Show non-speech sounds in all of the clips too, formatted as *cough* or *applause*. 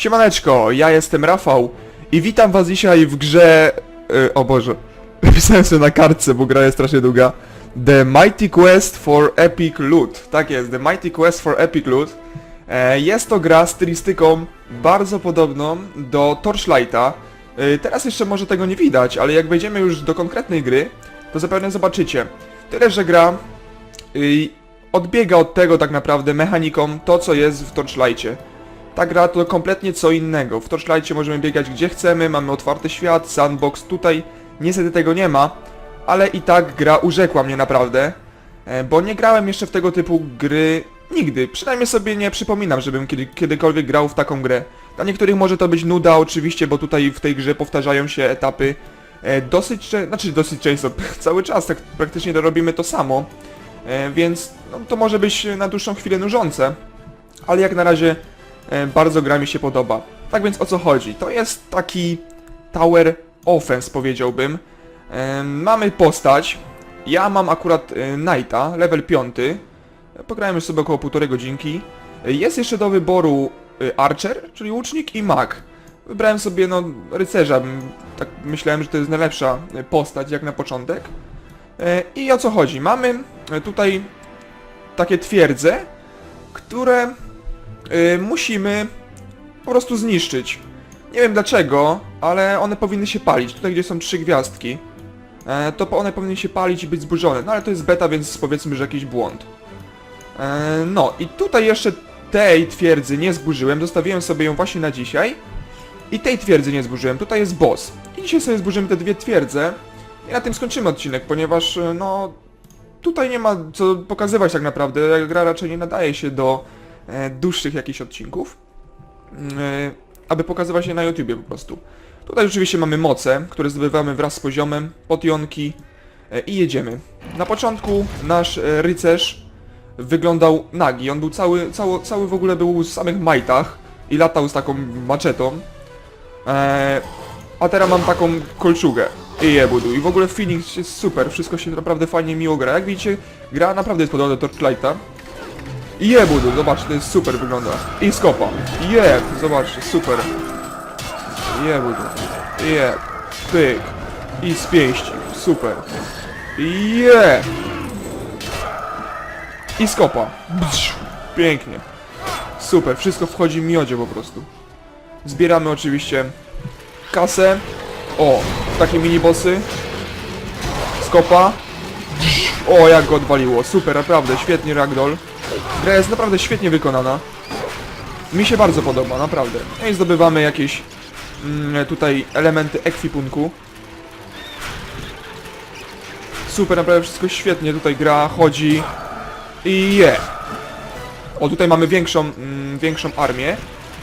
Siemaneczko, ja jestem Rafał i witam was dzisiaj w grze... y, o Boże, *laughs* napisałem sobie na kartce, bo gra jest strasznie długa. The Mighty Quest for Epic Loot. Tak jest, The Mighty Quest for Epic Loot. E, jest to gra z stylistyką bardzo podobną do Torchlighta. E, teraz jeszcze może tego nie widać, ale jak wejdziemy już do konkretnej gry, to zapewne zobaczycie. Tyle, że gra y, odbiega od tego tak naprawdę mechaniką to, co jest w Torchlightie. Ta gra to kompletnie co innego. W Torchlightie możemy biegać gdzie chcemy, mamy otwarty świat, sandbox, tutaj niestety tego nie ma, ale i tak gra urzekła mnie naprawdę, e, bo nie grałem jeszcze w tego typu gry nigdy. Przynajmniej sobie nie przypominam, żebym kiedy, kiedykolwiek grał w taką grę. Dla niektórych może to być nuda oczywiście, bo tutaj w tej grze powtarzają się etapy e, dosyć, znaczy dosyć często, *laughs* cały czas tak praktycznie robimy to samo, e, więc no, to może być na dłuższą chwilę nużące, ale jak na razie bardzo gra mi się podoba. Tak więc o co chodzi? To jest taki tower offense powiedziałbym. E, Mamy postać. Ja mam akurat e, Knighta, level 5. Pograłem już sobie około półtorej godzinki. E, Jest jeszcze do wyboru e, Archer, czyli łucznik i mag. Wybrałem sobie no rycerza, tak myślałem, że to jest najlepsza e, postać jak na początek. E, I o co chodzi? Mamy e, tutaj takie twierdze, które y, musimy po prostu zniszczyć. Nie wiem dlaczego, ale one powinny się palić. Tutaj gdzie są trzy gwiazdki, e, to one powinny się palić i być zburzone. No ale to jest beta, więc powiedzmy, że jakiś błąd. E, no i tutaj jeszcze tej twierdzy nie zburzyłem, zostawiłem sobie ją właśnie na dzisiaj. I tej twierdzy nie zburzyłem, tutaj jest boss. I dzisiaj sobie zburzymy te dwie twierdze i na tym skończymy odcinek, ponieważ e, no tutaj nie ma co pokazywać tak naprawdę. Gra raczej nie nadaje się do dłuższych jakichś odcinków, e, aby pokazywać je na YouTubie po prostu. Tutaj oczywiście mamy moce, które zdobywamy wraz z poziomem, potionki e, i jedziemy. Na początku nasz e, rycerz wyglądał nagi, on był cały, cały, cały w ogóle był w samych majtach i latał z taką maczetą. E, a teraz mam taką kolczugę i jebudu. I w ogóle Phoenix jest super, wszystko się naprawdę fajnie miło gra. Jak widzicie, gra naprawdę jest podobna do Torchlighta. I jebudu, zobaczcie, to jest super wygląda. I skopa. Jeb, zobaczcie, super. Jebudu. Jeb. Pyk. I z pięści. Super. Jeb. I skopa. Bzz. Pięknie. Super, wszystko wchodzi miodzie po prostu. Zbieramy oczywiście kasę. O, takie minibossy. Skopa. O, jak go odwaliło. Super, naprawdę, świetnie ragdoll. Gra jest naprawdę świetnie wykonana. Mi się bardzo podoba, naprawdę. No i zdobywamy jakieś mm, tutaj elementy ekwipunku. Super, naprawdę wszystko świetnie tutaj gra, chodzi i je. O, tutaj mamy większą, mm, większą armię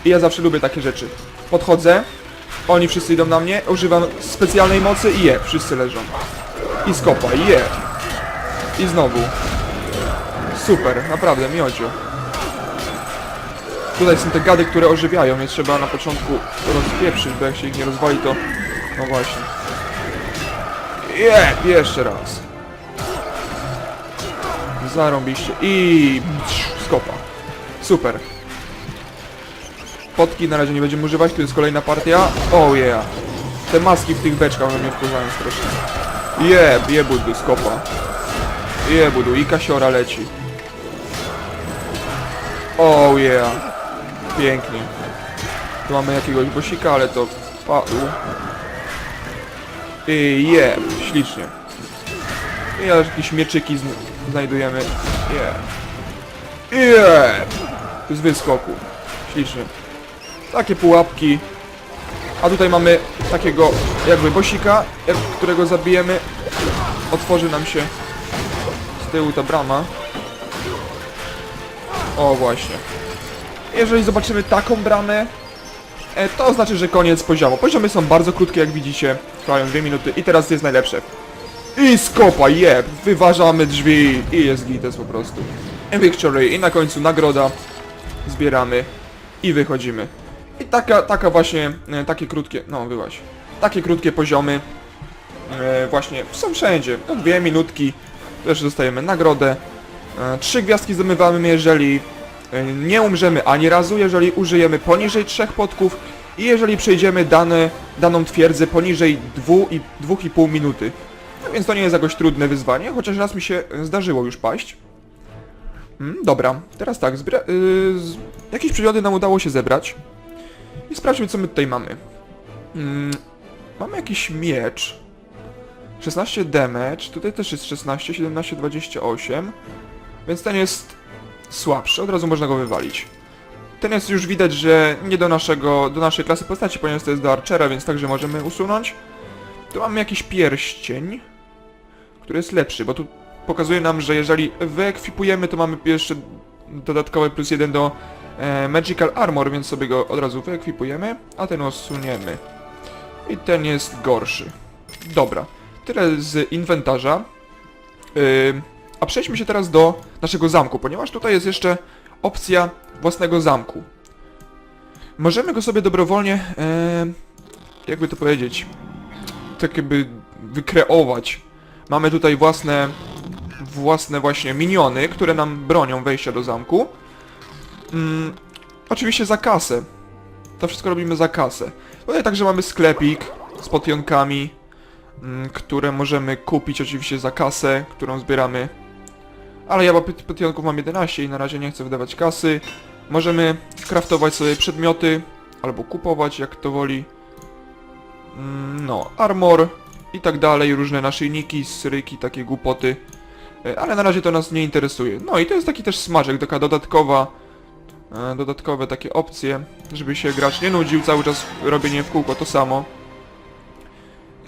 i ja zawsze lubię takie rzeczy. Podchodzę, oni wszyscy idą na mnie, używam specjalnej mocy i je, wszyscy leżą. I skopa, i je. I znowu. Super, naprawdę, miodzio. Tutaj są te gady, które ożywiają, więc trzeba na początku rozpieprzyć, bo jak się ich nie rozwali, to... No właśnie. Je, jeszcze raz. Zarąbiście. I... Skopa. Super. Potki na razie nie będziemy używać, tu jest kolejna partia. Oh yeah. Te maski w tych beczkach one mnie wkurzają strasznie. Jeb, jebudu, skopa. Jebudu, i kasiora leci. Oh yeah. Pięknie. Tu mamy jakiegoś bosika, ale to padł. I jeb, ślicznie. I jakieś mieczyki zn- znajdujemy. Jeb. Jeb. Z wyskoku. Ślicznie. Takie pułapki. A tutaj mamy takiego jakby bosika, którego zabijemy. Otworzy nam się z tyłu ta brama. O właśnie. Jeżeli zobaczymy taką bramę, e, to oznacza, że koniec poziomu. Poziomy są bardzo krótkie, jak widzicie. Trwają 2 minuty i teraz jest najlepsze. I skopa, jeb! Wyważamy drzwi i jest gites po prostu. Victory i na końcu nagroda. Zbieramy i wychodzimy. I taka, taka właśnie, e, takie krótkie, no wyłaś. Takie krótkie poziomy e, właśnie są wszędzie. No dwie minutki, też dostajemy nagrodę. E, trzy gwiazdki zdobywamy, jeżeli e, nie umrzemy ani razu, jeżeli użyjemy poniżej trzech potków i jeżeli przejdziemy dane, daną twierdzę poniżej 2,5 minuty. No więc to nie jest jakoś trudne wyzwanie, chociaż raz mi się e, zdarzyło już paść. Mm, dobra, teraz tak, yy, jakieś przedmioty nam udało się zebrać. I sprawdźmy co my tutaj mamy. Mm, mamy jakiś miecz. 16 damage, tutaj też jest 16, 17, 28. Więc ten jest słabszy, od razu można go wywalić. Ten jest już widać, że nie do naszego, do naszej klasy postaci, ponieważ to jest do Archera, więc także możemy usunąć. Tu mamy jakiś pierścień, który jest lepszy, bo tu pokazuje nam, że jeżeli wyekwipujemy, to mamy jeszcze dodatkowy plus jeden do e, Magical Armor, więc sobie go od razu wyekwipujemy, a ten usuniemy. I ten jest gorszy. Dobra, tyle z inwentarza. Yy, a przejdźmy się teraz do naszego zamku, ponieważ tutaj jest jeszcze opcja własnego zamku. Możemy go sobie dobrowolnie, e, jakby to powiedzieć, tak jakby wykreować. Mamy tutaj własne, własne właśnie miniony, które nam bronią wejścia do zamku. Mm, oczywiście za kasę. To wszystko robimy za kasę. Tutaj także mamy sklepik z potionkami, mm, które możemy kupić oczywiście za kasę, którą zbieramy. Ale ja potionków mam 11 i na razie nie chcę wydawać kasy. Możemy craftować sobie przedmioty, albo kupować, jak to woli. Mm, No, armor i tak dalej, różne naszyjniki, sryki, takie głupoty. E, Ale na razie to nas nie interesuje. No i to jest taki też smaczek, taka dodatkowa, e, dodatkowe takie opcje, żeby się gracz nie nudził, cały czas robienie w kółko to samo.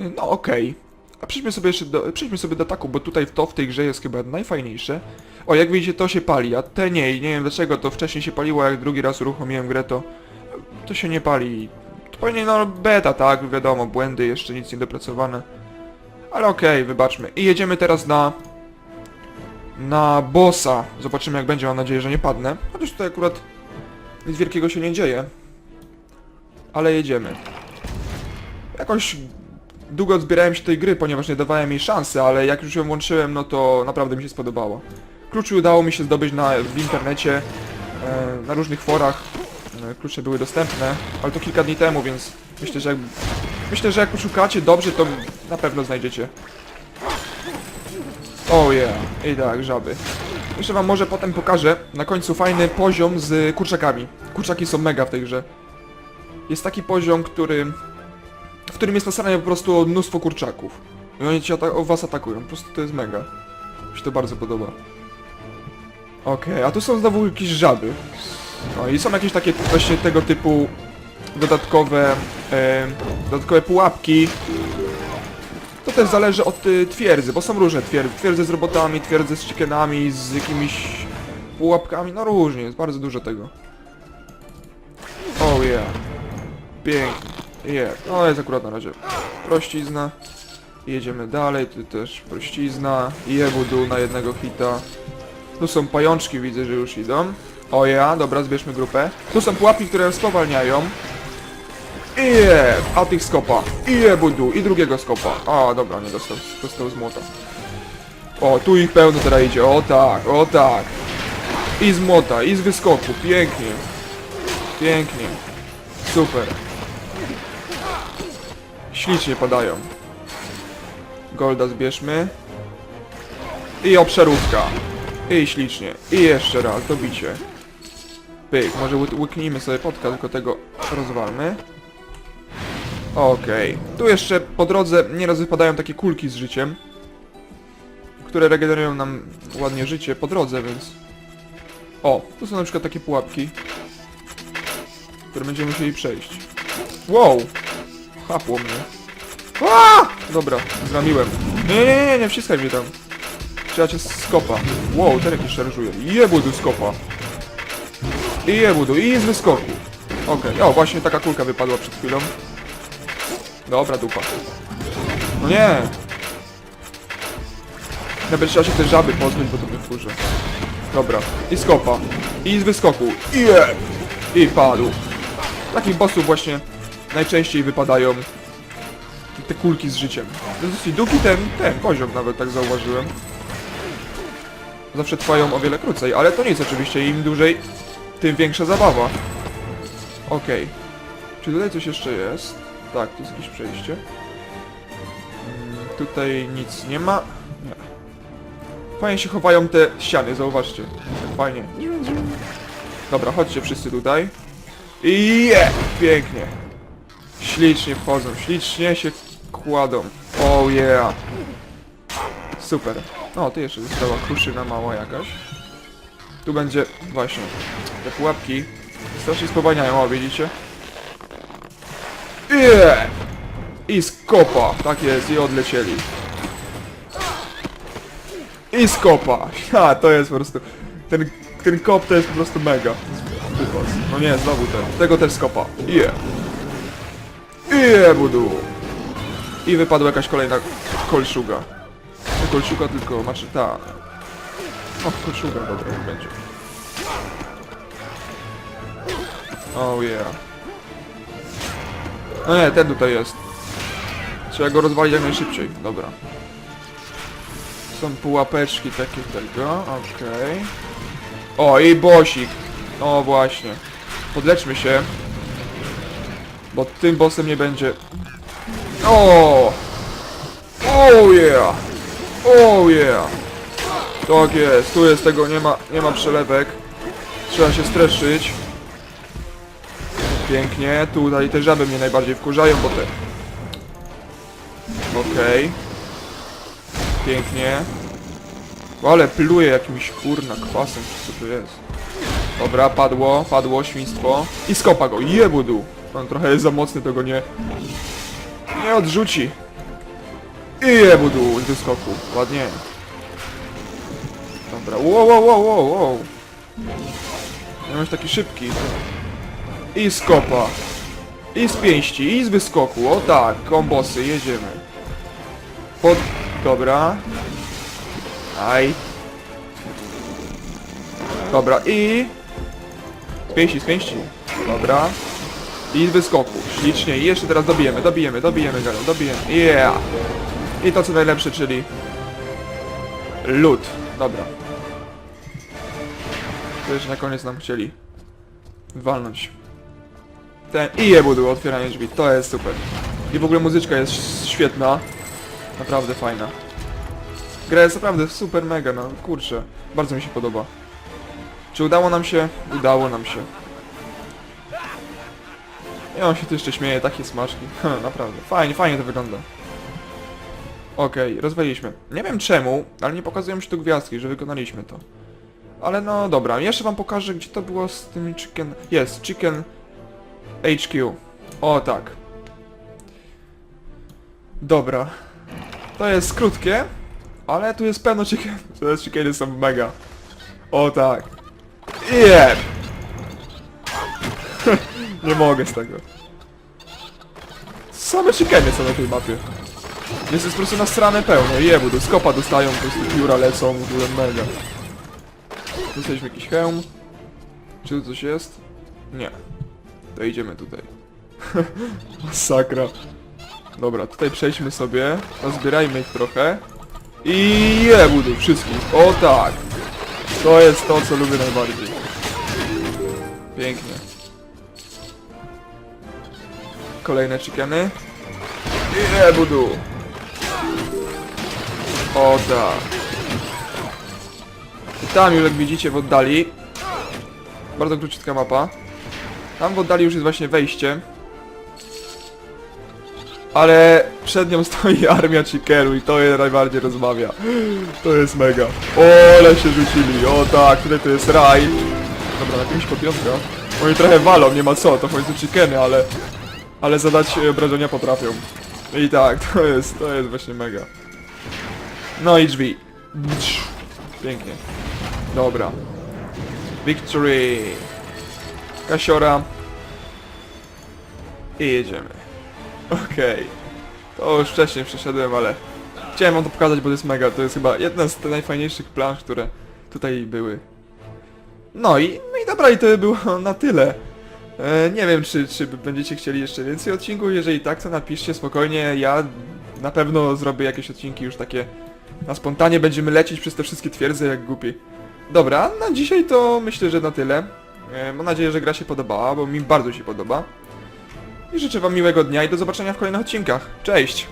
E, No okej. A przejdźmy sobie jeszcze do, przejdźmy sobie do ataku, bo tutaj to w tej grze jest chyba najfajniejsze. O, jak widzicie to się pali, a te nie, i nie wiem dlaczego to wcześniej się paliło, jak drugi raz uruchomiłem grę to to się nie pali. To pewnie no beta, tak, wiadomo, błędy, jeszcze nic nie dopracowane. Ale okej, wybaczmy. I jedziemy teraz na... Na bossa. Zobaczymy jak będzie, mam nadzieję, że nie padnę. Chociaż tutaj akurat nic wielkiego się nie dzieje. Ale jedziemy. Jakoś długo zbierałem się tej gry, ponieważ nie dawałem jej szansy, ale jak już ją włączyłem, no to naprawdę mi się spodobało. Kluczy udało mi się zdobyć na, w internecie, e, na różnych forach. E, Klucze były dostępne, ale to kilka dni temu, więc myślę, że jak, myślę, że jak poszukacie dobrze, to na pewno znajdziecie. Oh yeah, i tak, żaby. Jeszcze wam może potem pokażę na końcu fajny poziom z kurczakami. Kurczaki są mega w tej grze. Jest taki poziom, który... w którym jest nasrane po prostu mnóstwo kurczaków. I oni cię ata- o was atakują, po prostu to jest mega. Mi się to bardzo podoba. Okej, a tu są znowu jakieś żaby. No i są jakieś takie właśnie tego typu dodatkowe, e, dodatkowe pułapki. To też zależy od y, twierdzy, bo są różne twierdzy. Twierdze z robotami, twierdze z chickenami, z jakimiś pułapkami, no różnie, jest bardzo dużo tego. Oh yeah. Pięknie. Yeah. No jest akurat na razie prościzna. Jedziemy dalej, tu też prościzna. Jebudu na jednego hita. Tu są pajączki, widzę, że już idą. O ja, dobra, zbierzmy grupę. Tu są pułapki, które spowalniają. Je, a tych skopa. I je budu, i drugiego skopa. A, dobra, nie dostał, dostał z młota. O, tu ich pełno teraz idzie, o tak, o tak. I z młota, i z wyskoku, pięknie. Pięknie. Super. Ślicznie padają. Golda zbierzmy. I obszarówka. I ślicznie. I jeszcze raz, dobicie. Pyk, może ły- łyknijmy sobie podka, tylko tego rozwalmy. Okej. Tu jeszcze po drodze nieraz wypadają takie kulki z życiem. Które regenerują nam ładnie życie po drodze, więc... O, tu są na przykład takie pułapki. Które będziemy musieli przejść. Wow! Chapło mnie. Aaa! Dobra, zramiłem. Nie, nie, nie, nie, nie wciskaj mnie tam. Trzeba cię skopa. Wow, ten jakiś szarżuje. Jebudu skopa. I jebudu, i z wyskoku. Okej, o, właśnie taka kulka wypadła przed chwilą. Dobra, dupa. No nie! Nawet trzeba się te żaby pozbyć, bo to mnie wkurzy. Dobra, i skopa. I z wyskoku. I! I padł. Takich bossów właśnie najczęściej wypadają te kulki z życiem. To dosyć długi ten, ten poziom nawet, tak zauważyłem. Zawsze trwają o wiele krócej, ale to nic oczywiście, im dłużej tym większa zabawa. Okej. Czy tutaj coś jeszcze jest? Tak, tu jest jakieś przejście. Mm, Tutaj nic nie ma. Nie. Fajnie się chowają te ściany, zauważcie. Fajnie. Dobra, chodźcie wszyscy tutaj. I je! Pięknie. Ślicznie wchodzą, ślicznie się kładą. Oh yeah. Super. O, tu jeszcze została kruszyna mała jakaś. Tu będzie właśnie te pułapki. Strasznie spowalniają, o widzicie? Yeah! I skopa. Tak jest, i odlecieli. I skopa. *laughs* Ha, to jest po prostu... Ten, ten kop to jest po prostu mega. No nie, znowu ten. Tego też skopa. Yeah. Yeah, budu. I wypadła jakaś kolejna kolszuga. Nie kolszuga, tylko znaczy ta. O, kolszuga, dobra, niech będzie. Oh yeah. No nie, ten tutaj jest. Trzeba go rozwalić jak najszybciej. Dobra. Są pułapeczki takie tego, okej. O, i bosik. O, właśnie. Podleczmy się. Bo tym bossem nie będzie... O! Oh yeah! Oh yeah! Tak jest, tu jest tego, nie ma, nie ma przelewek. Trzeba się streszyć. Pięknie, tutaj te żaby mnie najbardziej wkurzają, bo te... Okej. Pięknie. O, ale pluje jakimś kurna kwasem, czy co to jest. Dobra, padło, padło, świństwo. I skopa go, jebudu. On trochę jest za mocny, to go nie... Nie odrzuci. I jebudu z wyskoku, ładnie. Dobra, wow, wow, wow, wow, wow. Masz taki szybki. I skopa. I z pięści, i z wyskoku, o tak, kombosy, jedziemy. Pod... Dobra. Aj. Dobra, i... Z pięści, z pięści. Dobra. I wyskoku. Ślicznie. I jeszcze teraz dobijemy, dobijemy, dobijemy galą, dobijemy. Yeah! I to co najlepsze, czyli... Lód. Dobra. To jeszcze na koniec nam chcieli walnąć. Ten i jebudu otwieranie drzwi. To jest super. I w ogóle muzyczka jest świetna. Naprawdę fajna. Gra jest naprawdę super mega, no kurczę. Bardzo mi się podoba. Czy udało nam się? Udało nam się. I on się tu jeszcze śmieje, takie smaczki. *laughs* naprawdę. Fajnie, fajnie to wygląda. Okej, rozwaliliśmy. Nie wiem czemu, ale nie pokazują się tu gwiazdki, że wykonaliśmy to. Ale no dobra, jeszcze wam pokażę gdzie to było z tym chicken... Jest, chicken HQ. O tak. Dobra. To jest krótkie, ale tu jest pełno chicken. *laughs* Te chickeny są mega. O tak. Yeah! Nie mogę z tego. Same chickeny są na tej mapie. Jest jest po prostu nasrane pełno. Jebu, do skopa dostają, po prostu pióra lecą, w ogóle mega. Dostaliśmy jakiś hełm. Czy tu coś jest? Nie. To idziemy tutaj. *laughs* Masakra. Dobra, tutaj przejdźmy sobie, rozbierajmy ich trochę. I jebudu wszystkich. O tak. To jest to, co lubię najbardziej. Pięknie. Kolejne chickeny. I jebudu. O tak. I tam już jak widzicie w oddali. Bardzo króciutka mapa. Tam w oddali już jest właśnie wejście. Ale przed nią *laughs* stoi armia Chikeru i to je najbardziej rozmawia. To jest mega. O, ale się rzucili. O tak, tutaj to jest raj. Dobra, na jakimś podjątka. Oni trochę walą, nie ma co, to w końcu Chikeny, ale... Ale zadać e, obrażenia potrafią. I tak, *laughs* to jest, to jest właśnie mega. No i drzwi. Pięknie. Dobra. Victory. Kasiora. I jedziemy. Okej. To już wcześniej przeszedłem, ale chciałem wam to pokazać, bo to jest mega. To jest chyba jedna z najfajniejszych plansz, które tutaj były. No i, no i dobra, i to by było *laughs* na tyle. E, nie wiem, czy, czy będziecie chcieli jeszcze więcej odcinków. Jeżeli tak, to napiszcie spokojnie. Ja na pewno zrobię jakieś odcinki już takie na spontanie. Będziemy lecieć przez te wszystkie twierdze jak głupi. Dobra, na dzisiaj to myślę, że na tyle. E, Mam nadzieję, że gra się podobała, bo mi bardzo się podoba. I życzę wam miłego dnia i do zobaczenia w kolejnych odcinkach. Cześć!